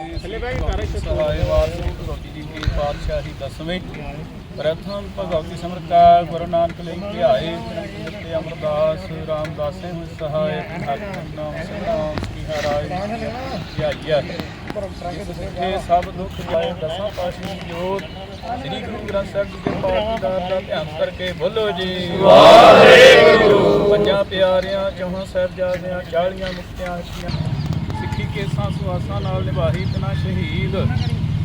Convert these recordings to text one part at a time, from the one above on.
ਸਹਾਇ ਵਾਸੂ ਰੋਟੀ ਦੀ ਪੀਰ ਪਾਤਸ਼ਾਹੀ ਦਸਵੇਂ ਪ੍ਰਥਮ ਭਗਵਤੀ ਸਮਰਤਾ ਗੁਰੂ ਨਾਨਕ ਲਈ ਧਿਆਏ ਤੇ ਅਮਰਦਾਸ ਰਾਮਦਾਸ ਸਿੰਘ ਸਹਾਇ ਨਾਮ ਸਨਾਮ ਕੀ ਹਰਾਇ ਧਿਆਈਆ ਇਹ ਸਭ ਦੁੱਖ ਜਾਏ ਦਸਾਂ ਪਾਸ਼ੀ ਜੋਤ ਸ੍ਰੀ ਗੁਰੂ ਗ੍ਰੰਥ ਸਾਹਿਬ ਜੀ ਦੇ ਪਾਠ ਦਾ ਧਿਆਨ ਕਰਕੇ ਬੋਲੋ ਜੀ। ਵਾਹਿਗੁਰੂ। ਪੰਜਾਂ ਪਿਆਰਿਆਂ ਚੌਹਾਂ ਸਾਹਿਬਜ਼ਾਦਿਆਂ ਚਾਲੀਆਂ ਮੁਕਤਿਆਂ ਹੱਟੀਆਂ ਸਿੱਖੀ ਕੇਸਾਂ ਸੁਆਸਾਂ ਨਾਲ ਨਿਭਾਹੀ ਤਨਾ ਸ਼ਹੀਦ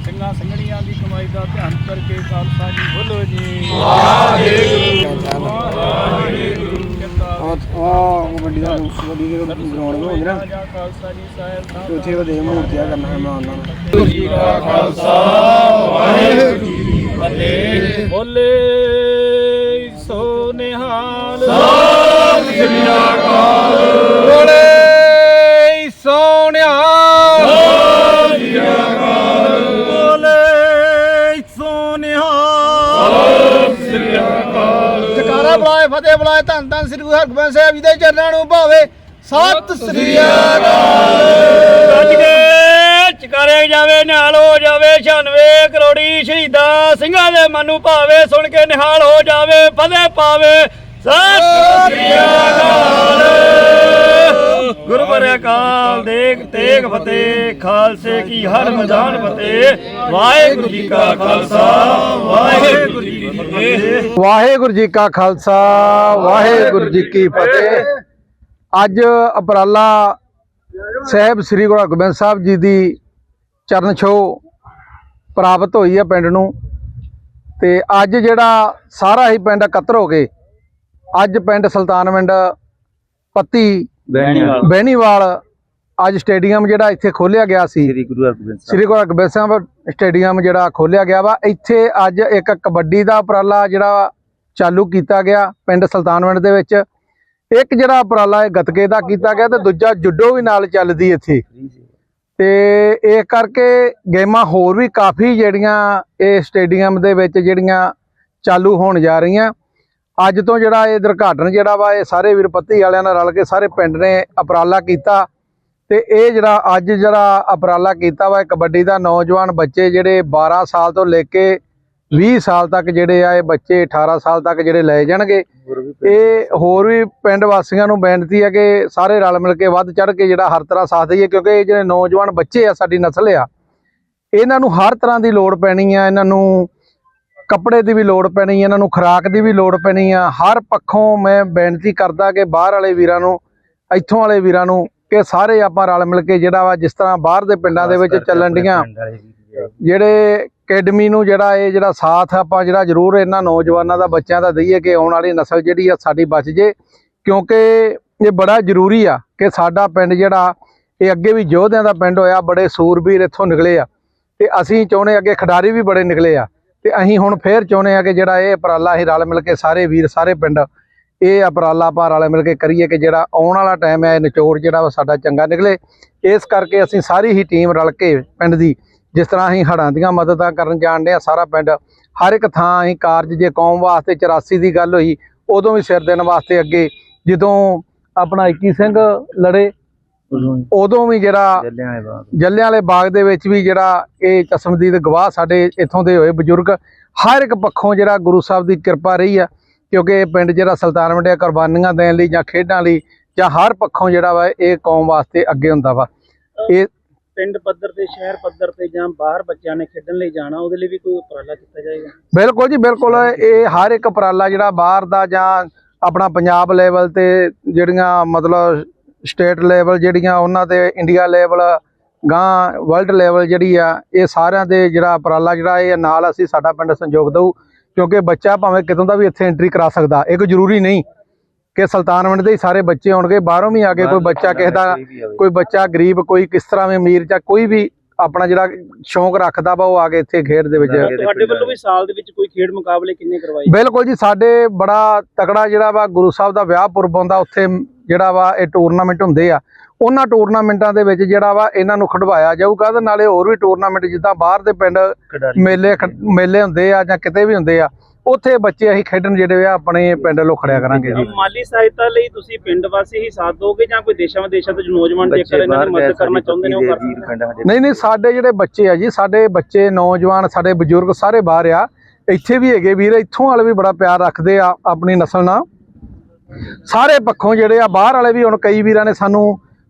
ਸਿੰਘਾਂ ਸਿੰਘਣੀਆਂ ਦੀ ਕਮਾਈ ਦਾ ਧਿਆਨ ਕਰਕੇ ਖਾਲਸਾ ਜੀ ਬੋਲੋ ਜੀ। ਵਾਹਿਗੁਰੂ। ਵਾਹਿਗੁਰੂ। ਆ ਵੱਡੀ ਦਾ ਵੱਡੀ ਦੇ ਗਰਾਊਂਡ ਹੋ ਗਿਆ ਖਾਲਸਾ ਜੀ ਸਾਹਿਬ ਤੇ ਉੱਥੇ ਉਹ ਦੇ ਮੂਰਤੀਆਂ ਕਰਨਾ ਹੈ ਮੈਂ ਉਹਨਾਂ ਨੂੰ ਵਾਹਿਗੁਰੂ। ਜੀ ਕਾ ਖਾਲਸਾ ਵਾਹਿਗੁਰੂ ਜੀ ਕੀ ਫਤਿਹ ਬੋਲੇ ਸੋ ਨਿਹਾਲ ਬੋਲੇ ਜਕਾਰਾ ਬੁਲਾਏ ਫਤਿਹ ਬੁਲਾਏ ਧੰਨ ਧੰਨ ਸ੍ਰੀ ਗੁਰੂ ਹਰਗੋਬਿੰਦ ਸਾਹਿਬ ਜੀ ਦੇ ਚਰਨਾਂ ਨੂੰ ਭਾਵੇ। ਸਤਿ ਸ੍ਰੀ ਅਕਾਲ। ਗੱਜ ਕੇ ਚਕਾਰੇ ਜਾਵੇ ਨਿਹਾਲ ਹੋ ਜਾਵੇ 96 ਕਰੋੜੀ ਸ਼ਹੀਦਾਂ ਸਿੰਘਾਂ ਦੇ ਮਨ ਨੂੰ ਭਾਵੇ ਸੁਣ ਕੇ ਨਿਹਾਲ ਹੋ ਜਾਵੇ ਫਤਿਹ ਪਾਵੇ। ਸਤਿ ਸ੍ਰੀ ਅਕਾਲ। ਗੁਰੂ ਬਰਿਆ ਦੇਖ ਤੇਗ ਫਤਿਹ, ਖਾਲਸੇ ਕੀ ਹਰ ਮੈਦਾਨ ਫਤਿਹ। ਵਾਹਿਗੁਰੂ ਜੀ ਕਾ ਖਾਲਸਾ, ਵਾਹਿਗੁਰੂ ਜੀ ਕੀ ਫਤਿਹ। ਵਾਹਿਗੁਰੂ ਜੀ ਕਾ ਖਾਲਸਾ, ਵਾਹਿਗੁਰੂ ਜੀ ਕੀ ਫਤਿਹ। ਅੱਜ ਅਪਰਾਲਾ ਸਾਹਿਬ ਸ੍ਰੀ ਗੁਰੂ ਗੋਬਿੰਦ ਸਾਹਿਬ ਜੀ ਦੀ ਚਰਨ ਛੋ ਪ੍ਰਾਪਤ ਹੋਈ ਹੈ ਪਿੰਡ ਨੂੰ। ਤੇ ਅੱਜ ਜਿਹੜਾ ਸਾਰਾ ਹੀ ਪਿੰਡ ਇਕੱਤਰ ਹੋ ਕੇ ਅੱਜ ਪਿੰਡ ਸੁਲਤਾਨ ਪਿੰਡ ਪੱਤੀ ਬਹਿਣੀਵਾਲ ਅੱਜ ਸਟੇਡੀਅਮ ਜਿਹੜਾ ਇੱਥੇ ਖੋਲਿਆ ਗਿਆ ਸੀ ਸ੍ਰੀ ਗੁਰੂ ਹਰਗੋਬਿੰਦ ਸ੍ਰੀ ਗੁਰੂ ਹਰਗੋਬਿੰਦ ਸਾਹਿਬ ਸਟੇਡੀਅਮ ਜਿਹੜਾ ਖੋਲਿਆ ਗਿਆ ਵਾ ਇੱਥੇ ਅੱਜ ਇੱਕ ਕਬੱਡੀ ਦਾ ਉਪਰਾਲਾ ਜਿਹੜਾ ਚਾਲੂ ਕੀਤਾ ਗਿਆ ਪਿੰਡ ਸੁਲਤਾਨਵਿੰਡ ਦੇ ਵਿੱਚ। ਇੱਕ ਜਿਹੜਾ ਉਪਰਾਲਾ ਹੈ ਗਤਕੇ ਦਾ ਕੀਤਾ ਗਿਆ ਤੇ ਦੂਜਾ ਜੁੱਡੋ ਵੀ ਨਾਲ ਚੱਲਦੀ ਇੱਥੇ। ਤੇ ਇਹ ਕਰਕੇ ਗੇਮਾਂ ਹੋਰ ਵੀ ਕਾਫੀ ਜਿਹੜੀਆਂ ਇਹ ਸਟੇਡੀਅਮ ਦੇ ਵਿੱਚ ਜਿਹੜੀਆਂ ਚਾਲੂ ਹੋਣ ਜਾ ਰਹੀਆਂ। ਅੱਜ ਤੋਂ ਜਿਹੜਾ ਇਹ ਦੁਰਘਾਟਨ ਜਿਹੜਾ ਵਾ ਇਹ ਸਾਰੇ ਵੀਰਪੱਤੀ ਵਾਲਿਆਂ ਨਾਲ ਰਲ ਕੇ ਸਾਰੇ ਪਿੰਡ ਨੇ ਉਪਰਾਲਾ ਕੀਤਾ। ਤੇ ਇਹ ਜਿਹੜਾ ਅੱਜ ਜਿਹੜਾ ਉਪਰਾਲਾ ਕੀਤਾ ਵਾ ਕਬੱਡੀ ਦਾ ਨੌਜਵਾਨ ਬੱਚੇ ਜਿਹੜੇ 12 ਸਾਲ ਤੋਂ ਲੈ ਕੇ 20 ਸਾਲ ਤੱਕ ਜਿਹੜੇ ਆ ਇਹ ਬੱਚੇ 18 ਸਾਲ ਤੱਕ ਜਿਹੜੇ ਲਏ ਜਾਣਗੇ। ਇਹ ਹੋਰ ਵੀ ਪਿੰਡ ਵਾਸੀਆਂ ਨੂੰ ਬੇਨਤੀ ਹੈ ਕਿ ਸਾਰੇ ਰਲ ਮਿਲ ਕੇ ਵੱਧ ਚੜ ਕੇ ਜਿਹੜਾ ਹਰ ਤਰ੍ਹਾਂ ਸਾਥ ਦਈਏ ਕਿਉਂਕਿ ਇਹ ਜਿਹੜੇ ਨੌਜਵਾਨ ਬੱਚੇ ਆ ਸਾਡੀ ਨਸਲ ਆ ਇਹਨਾਂ ਨੂੰ ਹਰ ਤਰ੍ਹਾਂ ਦੀ ਲੋੜ ਪੈਣੀ ਆ ਇਹਨਾਂ ਨੂੰ ਕੱਪੜੇ ਦੀ ਵੀ ਲੋੜ ਪੈਣੀ ਇਹਨਾਂ ਨੂੰ ਖੁਰਾਕ ਦੀ ਵੀ ਲੋੜ ਪੈਣੀ ਆ। ਹਰ ਪੱਖੋਂ ਮੈਂ ਬੇਨਤੀ ਕਰਦਾ ਕਿ ਬਾਹਰ ਵਾਲੇ ਵੀਰਾਂ ਨੂੰ ਇੱਥੋਂ ਵਾਲੇ ਵੀਰਾਂ ਨੂੰ ਕਿ ਸਾਰੇ ਆਪਾਂ ਰਲ ਮਿਲ ਕੇ ਜਿਹੜਾ ਵਾ ਜਿਸ ਤਰ੍ਹਾਂ ਬਾਹਰ ਦੇ ਪਿੰਡਾਂ ਦੇ ਵਿੱਚ ਚੱਲਣ ਡੀਆਂ। ਜਿਹੜੇ ਅਕੈਡਮੀ ਨੂੰ ਜਿਹੜਾ ਇਹ ਜਿਹੜਾ ਸਾਥ ਆਪਾਂ ਜਿਹੜਾ ਜ਼ਰੂਰ ਇਹਨਾਂ ਨੌਜਵਾਨਾਂ ਦਾ ਬੱਚਿਆਂ ਦਾ ਦਈਏ ਕਿ ਆਉਣ ਵਾਲੀ ਨਸਲ ਜਿਹੜੀ ਆ ਸਾਡੀ ਬਚ ਜੇ ਕਿਉਂਕਿ ਇਹ ਬੜਾ ਜ਼ਰੂਰੀ ਆ ਕਿ ਸਾਡਾ ਪਿੰਡ ਜਿਹੜਾ ਇਹ ਅੱਗੇ ਵੀ ਯੋਧਿਆਂ ਦਾ ਪਿੰਡ ਹੋਇਆ ਬੜੇ ਸੂਰਬੀਰ ਇੱਥੋਂ ਨਿਕਲੇ ਆ। ਤੇ ਅਸੀਂ ਚਾਹੁੰਦੇ ਅੱਗੇ ਖਿਡਾਰੀ ਵੀ ਬੜੇ ਨਿਕਲੇ ਆ। ਤੇ ਅਸੀਂ ਹੁਣ ਫੇਰ ਚਾਹੁੰਦੇ ਆ ਕਿ ਜਿਹੜਾ ਇਹ ਉਪਰਾਲਾ ਅਸੀਂ ਰਲ ਮਿਲ ਕੇ ਸਾਰੇ ਵੀਰ, ਸਾਰੇ ਪਿੰਡ ਇਹ ਉਪਰਾਲਾ ਆਪਾਂ ਰਲ ਮਿਲ ਕੇ ਕਰੀਏ ਕਿ ਜਿਹੜਾ ਆਉਣ ਵਾਲਾ ਟਾਈਮ ਹੈ, ਇਹ ਨਿਚੋੜ ਜਿਹੜਾ ਵਾ ਸਾਡਾ ਚੰਗਾ ਨਿਕਲੇ। ਇਸ ਕਰਕੇ ਅਸੀਂ ਸਾਰੀ ਹੀ ਟੀਮ ਰਲ ਕੇ ਪਿੰਡ ਦੀ ਜਿਸ ਤਰ੍ਹਾਂ ਅਸੀਂ ਹੜਾਂ ਦੀਆਂ ਮਦਦਾਂ ਕਰਨ ਜਾਣਦੇ ਆ ਸਾਰਾ ਪਿੰਡ, ਹਰ ਇੱਕ ਥਾਂ ਅਸੀਂ ਕਾਰਜ ਜੇ ਕੌਮ ਵਾਸਤੇ 84 ਦੀ ਗੱਲ ਹੋਈ, ਉਦੋਂ ਵੀ ਸਿਰ ਦੇਣ ਵਾਸਤੇ ਅੱਗੇ ਜਦੋਂ ਆਪਣਾ 21 ਸਿੰਘ ਲੜੇ ਉਦੋਂ ਵੀ ਜਿਹੜਾ ਜੱਲਿਆਂ ਵਾਲੇ ਬਾਗ। ਦੇ ਵਿੱਚ ਵੀ ਜਿਹੜਾ ਇਹ ਚਸ਼ਮਦੀਦ ਗਵਾਹ ਸਾਡੇ ਇੱਥੋਂ ਦੇ ਹੋਏ ਬਜ਼ੁਰਗ ਹਰ ਇੱਕ ਪੱਖੋਂ ਜਿਹੜਾ ਗੁਰੂ ਸਾਹਿਬ ਦੀ ਕਿਰਪਾ ਰਹੀ ਆ ਕਿਉਂਕਿ ਇਹ ਪਿੰਡ ਜਿਹੜਾ ਸੁਲਤਾਨਵਿੰਡ ਆ ਕੁਰਬਾਨੀਆਂ ਦੇਣ ਲਈ ਜਾਂ ਖੇਡਾਂ ਲਈ ਜਾਂ ਹਰ ਪੱਖੋਂ ਜਿਹੜਾ ਵਾ ਇਹ ਕੌਮ ਵਾਸਤੇ ਅੱਗੇ ਹੁੰਦਾ ਵਾ। ਇਹ ਪਿੰਡ ਪੱਧਰ ਤੇ ਸ਼ਹਿਰ ਪੱਧਰ ਤੇ ਜਾਂ ਬਾਹਰ ਬੱਚਿਆਂ ਨੇ ਖੇਡਣ ਲਈ ਜਾਣਾ ਉਹਦੇ ਲਈ ਵੀ ਕੋਈ ਉਪਰਾਲਾ ਕੀਤਾ ਜਾਏਗਾ? ਬਿਲਕੁਲ ਜੀ ਬਿਲਕੁਲ। ਇਹ ਹਰ ਇੱਕ ਉਪਰਾਲਾ ਜਿਹੜਾ ਬਾਹਰ ਦਾ ਜਾਂ ਆਪਣਾ ਪੰਜਾਬ ਲੈਵਲ ਤੇ ਜਿਹੜੀਆਂ ਮਤਲਬ ਸਟੇਟ ਲੈਵਲ ਜਿਹੜੀਆਂ ਉਹਨਾਂ ਤੇ ਇੰਡੀਆ ਲੈਵਲ ਗਾਂ ਵਰਲਡ ਲੈਵਲ ਜਿਹੜੀ ਆ ਇਹ ਸਾਰਿਆਂ ਦੇ ਜਿਹੜਾ ਉਪਰਾਲਾ ਜਿਹੜਾ ਇਹ ਨਾਲ ਅਸੀਂ ਸਾਡਾ ਪਿੰਡ ਸੰਯੋਗ ਦਊ ਕਿਉਂਕਿ ਬੱਚਾ ਭਾਵੇਂ ਕਿਤੋਂ ਦਾ ਵੀ ਇੱਥੇ ਐਂਟਰੀ ਕਰਾ ਸਕਦਾ ਇਹ ਕੋਈ ਜ਼ਰੂਰੀ ਨਹੀਂ ਕਿ ਸੁਲਤਾਨਵਿੰਡ ਦੇ ਹੀ ਸਾਰੇ ਬੱਚੇ ਹੋਣਗੇ ਬਾਹਰੋਂ ਵੀ ਆ ਕੇ ਕੋਈ ਬੱਚਾ ਕਿਸੇ ਦਾ ਕੋਈ ਬੱਚਾ ਗਰੀਬ ਕੋਈ ਕਿਸ ਤਰ੍ਹਾਂ ਵੀ ਅਮੀਰ ਜਾਂ ਕੋਈ ਵੀ ਆਪਣਾ ਜਿਹੜਾ ਸ਼ੌਂਕ ਰੱਖਦਾ ਵਾ ਉਹ ਆ ਕੇ ਇੱਥੇ ਖੇਡ ਦੇ ਵਿੱਚ ਤੁਹਾਡੇ ਵੱਲੋਂ ਵੀ ਸਾਲ ਦੇ ਵਿੱਚ ਕੋਈ ਖੇਡ ਮੁਕਾਬਲੇ ਕਿੰਨੇ ਕਰਵਾਏ? ਬਿਲਕੁਲ ਜੀ ਸਾਡੇ ਬੜਾ ਤਕੜਾ ਜਿਹੜਾ ਵਾ ਗੁਰੂ ਸਾਹਿਬ ਦਾ ਵਿਆਹ ਪੁਰਬ ਆਉਂਦਾ ਉੱਥੇ ਜਿਹੜਾ ਵਾ ਇਹ ਟੂਰਨਾਮੈਂਟ ਹੁੰਦੇ ਆ। ਉਹਨਾਂ ਟੂਰਨਾਮੈਂਟਾਂ ਦੇ ਵਿੱਚ ਜਿਹੜਾ ਵਾ ਇਹਨਾਂ ਨੂੰ ਖਿਡਵਾਇਆ ਜਾਊਗਾ ਤੇ ਨਾਲੇ ਹੋਰ ਵੀ ਟੂਰਨਾਮੈਂਟ ਜਿੱਦਾਂ ਬਾਹਰ ਦੇ ਪਿੰਡ ਮੇਲੇ ਮੇਲੇ ਹੁੰਦੇ ਆ ਜਾਂ ਕਿਤੇ ਵੀ ਹੁੰਦੇ ਆ ਉੱਥੇ ਬੱਚੇ ਅਸੀਂ ਖੇਡਣ ਜਿਹੜੇ ਆ ਆਪਣੇ ਪਿੰਡ ਲੋ ਖੜਿਆ ਕਰਾਂਗੇ ਜੀ। ਮਾਲੀ ਸਹਾਇਤਾ ਲਈ ਤੁਸੀਂ ਪਿੰਡ ਵਾਸੀ ਹੀ ਸਾਥ ਦੋਗੇ ਜਾਂ ਕੋਈ ਦੇਸ਼ਾਂ ਵਿਦੇਸ਼ਾਂ ਤੋਂ ਨੌਜਵਾਨ ਜੇਕਰ ਇਹਨਾਂ ਦੀ ਮਦਦ ਕਰਨਾ ਚਾਹੁੰਦੇ ਨੇ ਉਹ ਕਰ ਸਕਦੇ ਨਹੀਂ ਨਹੀਂ ਸਾਡੇ ਜਿਹੜੇ ਬੱਚੇ ਆ ਜੀ ਸਾਡੇ ਬੱਚੇ ਨੌਜਵਾਨ ਸਾਡੇ ਬਜ਼ੁਰਗ ਸਾਰੇ ਬਾਹਰ ਆ। ਇੱਥੇ ਵੀ ਹੈਗੇ ਵੀਰ ਇੱਥੋਂ ਵਾਲੇ ਵੀ ਬੜਾ ਪਿਆਰ ਰੱਖਦੇ ਆ ਆਪਣੀ ਨਸਲ ਨਾਲ। ਸਾਰੇ ਪੱਖੋਂ ਜਿਹੜੇ ਆ ਬਾਹਰ ਵਾਲੇ ਵੀ ਹੁਣ ਕਈ ਵੀਰਾਂ ਨੇ ਸਾਨੂੰ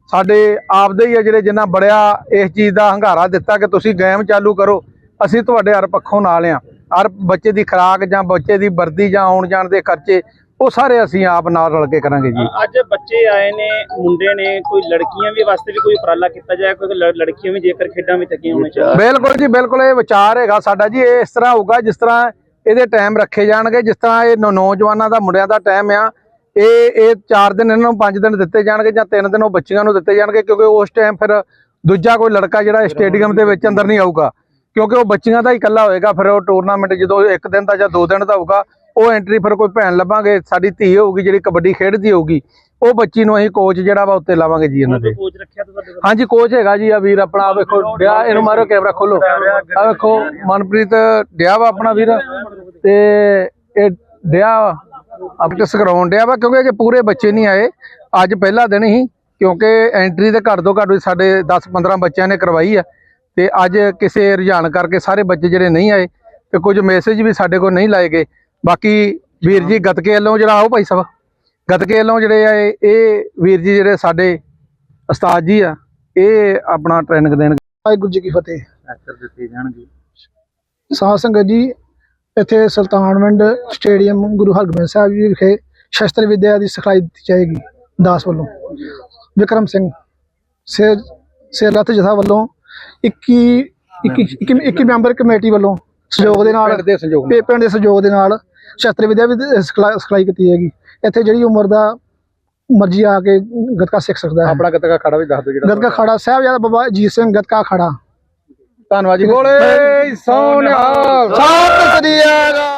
ਸਾਡੇ ਆਪਦੇ ਹੀ ਆ ਜਿਹੜੇ ਜਿਨ੍ਹਾਂ ਬੜਿਆ ਇਸ ਚੀਜ਼ ਦਾ ਹੰਗਾਰਾ ਦਿੱਤਾ ਕਿ ਤੁਸੀਂ ਗੇਮ ਚਾਲੂ ਕਰੋ ਅਸੀਂ ਤੁਹਾਡੇ ਹਰ ਪੱਖੋਂ ਨਾਲ ਆ। ਹਰ ਬੱਚੇ ਦੀ ਖੁਰਾਕ ਜਾਂ ਬੱਚੇ ਦੀ ਵਰਦੀ ਜਾਂ ਆਉਣ ਜਾਣ ਦੇ ਖਰਚੇ ਉਹ ਸਾਰੇ ਅਸੀਂ ਆਪ ਨਾਲ ਰਲ ਕੇ ਕਰਾਂਗੇ ਜੀ। ਅੱਜ ਬੱਚੇ ਆਏ ਨੇ ਮੁੰਡੇ ਨੇ ਕੋਈ ਲੜਕੀਆਂ ਵੀ ਵਾਸਤੇ ਵੀ ਕੋਈ ਉਪਰਾਲਾ ਕੀਤਾ ਜਾਏ ਕੋਈ ਲੜ- ਲੜਕੀਆਂ ਵੀ ਜੇਕਰ ਖੇਡਾਂ ਵਿੱਚ ਅੱਗੇ ਹੋਣੇ ਚਾਹੀਦੇ ਬਿਲਕੁਲ ਜੀ ਬਿਲਕੁਲ ਇਹ ਵਿਚਾਰ ਹੈਗਾ ਸਾਡਾ ਜੀ ਇਹ ਇਸ ਤਰ੍ਹਾਂ ਹੋਊਗਾ ਜਿਸ ਤਰ੍ਹਾਂ ਇਹਦੇ ਟਾਈਮ ਰੱਖੇ ਜਾਣਗੇ ਜਿਸ ਤਰ੍ਹਾਂ ਇਹ ਨੌਜਵਾਨਾਂ ਦਾ ਮੁੰਡਿਆਂ ਦਾ ਟਾਈਮ ਆ ਇਹ ਇਹ 4 ਦਿਨ ਇਹਨਾਂ ਨੂੰ 5 ਦਿਨ ਦਿੱਤੇ ਜਾਣਗੇ ਜਾਂ 3 ਦਿਨ ਉਹ ਬੱਚੀਆਂ ਨੂੰ ਦਿੱਤੇ ਜਾਣਗੇ ਕਿਉਂਕਿ ਉਸ ਟਾਈਮ ਫਿਰ ਦੂਜਾ ਕੋਈ ਲੜਕਾ ਜਿਹੜਾ ਸਟੇਡੀਅਮ ਦੇ ਵਿੱਚ ਅੰਦਰ ਨਹੀਂ ਆਊਗਾ। ਕਿਉਂਕਿ ਉਹ ਬੱਚੀਆਂ ਦਾ ਹੀ ਇਕੱਲਾ ਹੋਏਗਾ ਫਿਰ ਉਹ ਟੂਰਨਾਮੈਂਟ ਜਦੋਂ ਇੱਕ ਦਿਨ ਦਾ ਜਾਂ ਦੋ ਦਿਨ ਦਾ ਹੋਊਗਾ ਉਹ ਐਂਟਰੀ ਫਿਰ ਕੋਈ ਭੈਣ ਲੱਭਾਂਗੇ ਸਾਡੀ ਧੀ ਹੋਊਗੀ ਜਿਹੜੀ ਕਬੱਡੀ ਖੇਡਦੀ ਹੋਊਗੀ ਉਹ ਬੱਚੀ ਨੂੰ ਅਸੀਂ ਕੋਚ ਜਿਹੜਾ ਵਾ ਉੱਤੇ ਲਾਵਾਂਗੇ ਜੀ ਇਹਨਾਂ ਦੇ। ਕੋਚ ਰੱਖਿਆ ਤਾਂ ਤੁਹਾਡੇ ਹਾਂਜੀ ਕੋਚ ਹੈਗਾ ਜੀ ਆ ਵੀਰ ਆਪਣਾ ਆ ਵੇਖੋ ਡਿਆ ਇਹਨੂੰ ਮਾਰੋ ਕੈਮਰਾ ਖੋਲੋ। ਆ ਵੇਖੋ ਮਨਪ੍ਰੀਤ ਡਿਆ ਵਾ ਆਪਣਾ ਵੀਰ ਤੇ ਇਹ ਡਿਆ ਪ੍ਰੈਕਟਿਸ ਕਰਾਉਣ ਡਿਆ ਵਾ ਕਿਉਂਕਿ ਅਜੇ ਪੂਰੇ ਬੱਚੇ ਨਹੀਂ ਆਏ ਅੱਜ ਪਹਿਲਾ ਦਿਨ ਹੀ ਕਿਉਂਕਿ ਐਂਟਰੀ ਤੇ ਘੱਟ ਤੋਂ ਘੱਟ ਸਾਡੇ 10-15 ਬੱਚਿਆਂ ਨੇ ਕਰਵਾਈ ਆ। ਤੇ ਅੱਜ ਕਿਸੇ ਰੁਝਾਨ ਕਰਕੇ ਸਾਰੇ ਬੱਚੇ ਜਿਹੜੇ ਨਹੀਂ ਆਏ ਤੇ ਕੁਝ ਮੈਸੇਜ ਵੀ ਸਾਡੇ ਕੋਲ ਨਹੀਂ ਲਾਏ ਗਏ। ਬਾਕੀ ਵੀਰ ਜੀ ਗਤਕੇ ਵੱਲੋਂ ਜਿਹੜਾ ਆਓ ਭਾਈ ਸਾਹਿਬ। ਗਤਕੇ ਵੱਲੋਂ ਜਿਹੜੇ ਆ ਇਹ ਵੀਰ ਜੀ ਜਿਹੜੇ ਸਾਡੇ ਉਸਤਾਦ ਜੀ ਆ ਇਹ ਆਪਣਾ ਟ੍ਰੇਨਿੰਗ ਦੇਣਗੇ ਵਾਹਿਗੁਰੂ ਜੀ ਕੀ ਫਤਿਹ। ਐਕਟਰ ਦਿੱਤੇ ਜਾਣਗੇ ਸਾਧ ਸੰਗਤ ਜੀ ਇੱਥੇ ਸੁਲਤਾਨਵਿੰਡ ਸਟੇਡੀਅਮ ਗੁਰੂ ਹਰਗੋਬਿੰਦ ਸਾਹਿਬ ਜੀ ਵਿਖੇ ਸ਼ਸਤਰ ਵਿਦਿਆ ਦੀ ਸਿਖਲਾਈ ਦਿੱਤੀ ਜਾਏਗੀ ਦਾਸ ਵੱਲੋਂ। ਵਿਕਰਮ ਸਿੰਘ ਸੇ ਸੇਰਲਤ ਜਥਾ ਵੱਲੋਂ 21 21 21 21 ਮੈਂਬਰ ਕਮੇਟੀ ਵੱਲੋਂ ਸਹਿਯੋਗ ਦੇ ਨਾਲ ਪਿੰਡ ਦੇ ਪਿੰਡ ਸਹਿਯੋਗ ਦੇ ਨਾਲ ਸ਼ਸਤਰ ਵਿਦਿਆ ਵੀ ਸਿਖਲਾਈ ਕੀਤੀ ਜਾਏਗੀ ਇੱਥੇ ਜਿਹੜੀ ਉਮਰ ਦਾ ਮਰਜ਼ੀ ਆ ਕੇ ਗੱਤਕਾ ਸਿੱਖ ਸਕਦਾ ਹੈ। ਆਪਣਾ ਗਤਕਾ ਖੜਾ ਵੀ ਦੱਸ ਦਿਓ ਜਿਹੜਾ ਗੱਤਕਾ ਖੜਾ ਸਾਹਿਬਜ਼ਾਦਾ ਬਾਬਾ ਅਜੀਤ ਸਿੰਘ ਗੱਤਕਾ ਖੜਾ। ਧੰਨਵਾਦ ਜੀ। ਬੋਲੇ ਸੋਨਿਹਾਲ ਸਤਿ ਸ੍ਰੀ ਅਕਾਲ।